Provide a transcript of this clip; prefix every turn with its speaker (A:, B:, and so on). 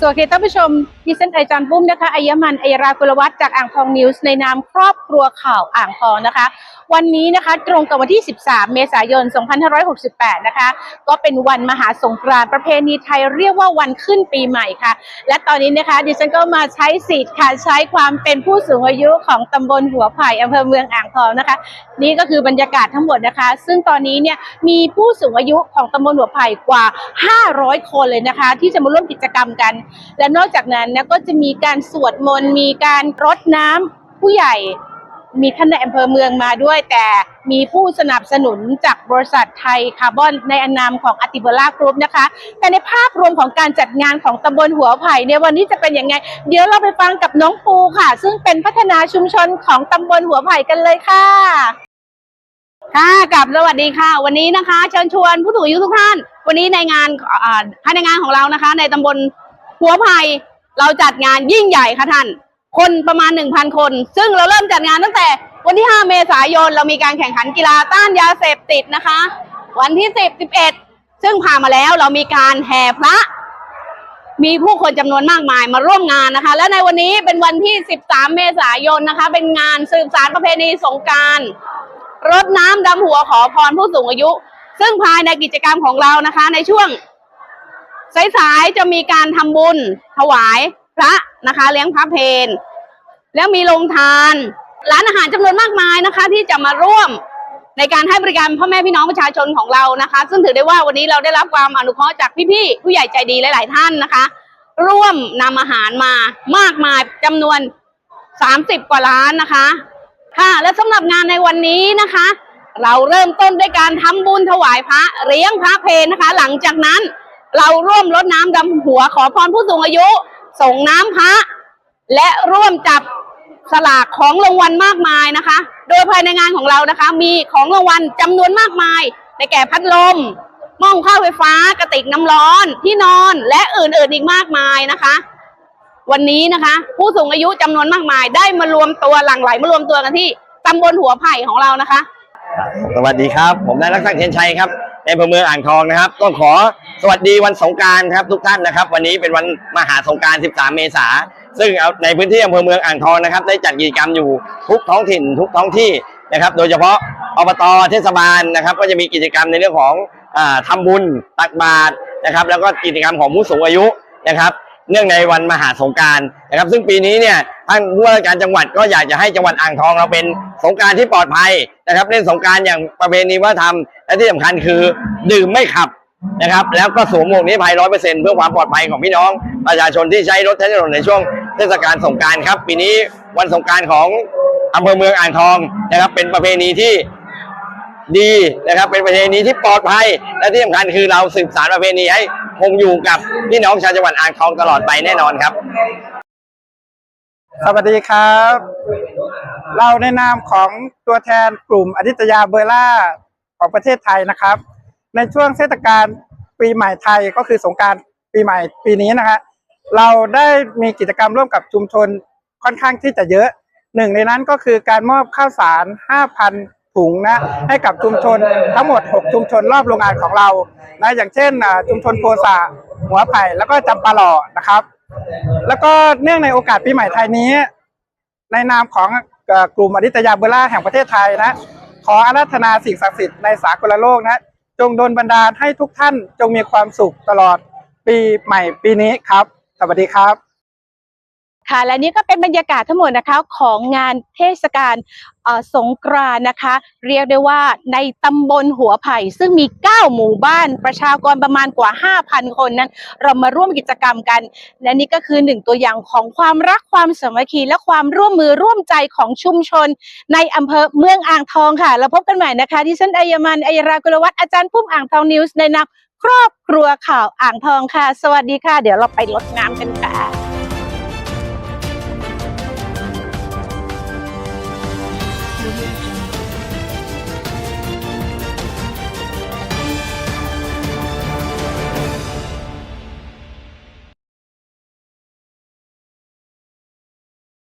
A: สวัสดีท่านผู้ชมดิฉันไอจันปุ้มนะคะอัยมันไอรากุลวัฒน์จากอ่างทองนิวส์ในนามครอบครัวข่าวอ่างทองนะคะ วันนี้นะคะตรงกับวันที่ 13 เมษายน 2568 นะคะ ก็เป็นวันมหาสงกรานต์ประเพณีไทยเรียกว่าวันขึ้นปีใหม่ค่ะ และตอนนี้นะคะดิฉันก็มาใช้สิทธิ์ค่ะใช้ความเป็นผู้สูงอายุของตำบลหัวไผ่อำเภอเมืองอ่างทองนะคะ นี่ก็คือบรรยากาศทั้งหมดนะคะ ซึ่งตอนนี้เนี่ยมีผู้สูงอายุของตำบลหัวไผ่กว่า 500 คนเลยนะคะ ที่จะมาร่วมกิจกรรมกันและนอกจากนั้นนะก็จะมีการสวดมนต์มีการรดน้ำผู้ใหญ่ มีท่านในอำเภอเมืองมาด้วย แต่มีผู้สนับสนุนจากบริษัทไทยคาร์บอนในอนามของอติเบล่ากรุ๊ปนะคะ แต่ในภาพรวมของการจัดงานของตำบลหัวไผ่เนี่ยวันนี้จะเป็นยังไง เดี๋ยวเราไปฟังกับน้องปูค่ะ ซึ่งเป็นพัฒนาชุมชนของตำบลหัวไผ่กันเลยค่ะ
B: ค่ะกับสวัสดีค่ะ วันนี้นะคะ เชิญชวนผู้สูงอายุทุกท่าน วันนี้ในงานภายในงานของเรานะคะ ในตำบล หัวไผ่เราจัดงานยิ่งใหญ่ค่ะท่าน คนประมาณ 1,000 คน ซึ่งเราเริ่มจัดงานตั้งแต่วันที่ 5 เมษายน เรามีการแข่งขันกีฬาต้านยาเสพติดนะคะ วันที่ 10 11 ซึ่งผ่านมาแล้วเรามีการแห่พระ มีผู้คนจำนวนมากมายมาร่วมงานนะคะ และในวันนี้เป็นวันที่ 13 เมษายนนะคะ เป็นงานสืบสารประเพณีสงการรดน้ำดำหัวขอพรผู้สูงอายุ ซึ่งภายในกิจกรรมของเรานะคะ ในช่วง สายๆจะมีการทำบุญถวายพระนะคะ เลี้ยงพระเพนแล้วมีโรงทาน ร้านอาหารจำนวนมากมายนะคะ ที่จะมาร่วมในการให้บริการพ่อแม่พี่น้องประชาชนของเรานะคะ ซึ่งถือได้ว่าวันนี้เราได้รับความอนุเคราะห์จากพี่ๆผู้ใหญ่ใจดีหลาย ๆ ท่านนะคะ ร่วมนำอาหารมามากมายจำนวน 30 กว่าล้านนะคะค่ะและสำหรับงานในวันนี้นะคะ เราเริ่มต้นด้วยการทำบุญถวายพระเลี้ยงพระเพลนะคะ หลังจากนั้น เราร่วมรดน้ำดำหัวขอพรผู้สูงอายุ ส่งน้ำพระ และร่วมจับสลากของรางวัลมากมายนะคะ โดยภายในงานของเรานะคะ มีของรางวัลจำนวนมากมายในแก่พัดลมหม้องข้าวไฟฟ้ากระติกน้ำร้อนที่นอนและอื่นๆอีกมากมายนะคะ วันนี้นะคะ ผู้สูงอายุจำนวนมากมาย ได้มารวมตัวหลั่งไหลมารวมตัวกันที่ตำบลหัวไผ่ของเรานะคะ
C: สวัสดีครับ ผมนายรักษาเทียนชัยครับในอำเภอเมืองอ่างทองนะครับ ต้องขอ สวัสดีวันสงการครับทุกท่านนะครับ วันนี้เป็นวันมหาสงกราร 13 เมษาซึ่งในพื้นที่อำเภอเมืองอ่างทองนะครับ ได้จัดกิจกรรมอยู่ทุกท้องถิ่นทุกท้องที่นะครับ โดยเฉพาะอบตเทศบาลนะครับ ก็จะมีกิจกรรมในเรื่องของอาทำบุญตักบาตรนะครับ แล้วก็กิจกรรมของผู้สูงอายุนะครับ เนื่องในวันมหาสงการนะครับ ซึ่งปีนี้เนี่ยท่านผู้ว่าราชการจังหวัดก็อยากจะให้จังหวัดอ่างทองเราเป็นสงการที่ปลอดภัยนะครับ เล่นสงการอย่างประเพณีวัฒนธรรมและที่สำคัญคือดื่มไม่ขับ นะครับ แล้วก็สวมหมวกนิรภัยร้อยเปอร์เซ็นต์เพื่อความปลอดภัยของพี่น้อง ประชาชนที่ใช้รถใช้ถนนในช่วงเทศกาลสงกรารครับ ปีนี้วันสงกรารของอำเภอเมืองอ่างทองนะครับ เป็นประเพณีที่ดีนะครับเป็นประเพณีที่ปลอดภัย และที่สำคัญคือเราสืบสานประเพณีให้คงอยู่กับพี่น้องชาวจังหวัดอ่างทองตลอดไปแน่นอนครับ
D: สวัสดีครับ เราในนามของตัวแทนกลุ่มอดิตยาเบอร์ล่าของประเทศไทยนะครับ ในช่วงเทศกาลปีใหม่ไทยก็คือสงการปีใหม่ปีนี้นะคะเราได้มีกิจกรรมร่วมกับชุมชนค่อนข้างที่จะเยอะหนึ่งในนั้นก็คือการมอบข้าวสาร 5,000 ถุงนะให้กับชุมชนทั้งหมด 6 ชุมชนรอบโรงงานของเรานะอย่างเช่นชุมชนโพสาหัวไผ่แล้วก็จำปาหล่อนะครับ แล้วก็เนื่องในโอกาสปีใหม่ไทยนี้ ในนามของกลุ่มอดิตยาเบอร์ล่าแห่งประเทศไทยนะขออาราธนาสิ่งศักดิ์สิทธิ์ในสากลโลกนะ จงโดนบันดาลให้ทุกท่านจงมีความสุขตลอดปีใหม่ปีนี้ครับ สวัสดีครับ
A: ค่ะ และนี่ก็เป็นบรรยากาศทั้งหมดนะคะของงานเทศกาลสงกรานนะคะ เรียกได้ว่าในตำบลหัวไผ่ซึ่งมี 9 หมู่บ้านประชากรประมาณกว่า 5,000 คนนั้น เรามาร่วมกิจกรรมกัน และนี่ก็คือหนึ่งตัวอย่างของความรักความสามัคคีและความร่วมมือร่วมใจของชุมชน ในอำเภอเมืองอ่างทองค่ะแล้วพบกันใหม่นะคะที่ฉันอัยมันอัยรากุลวัฒน์อาจารย์พุ่มอ่างทองนิวส์ในนามครอบครัวข่าวอ่างทองค่ะ สวัสดีค่ะ เดี๋ยวเราไปลดน้ำกันค่ะ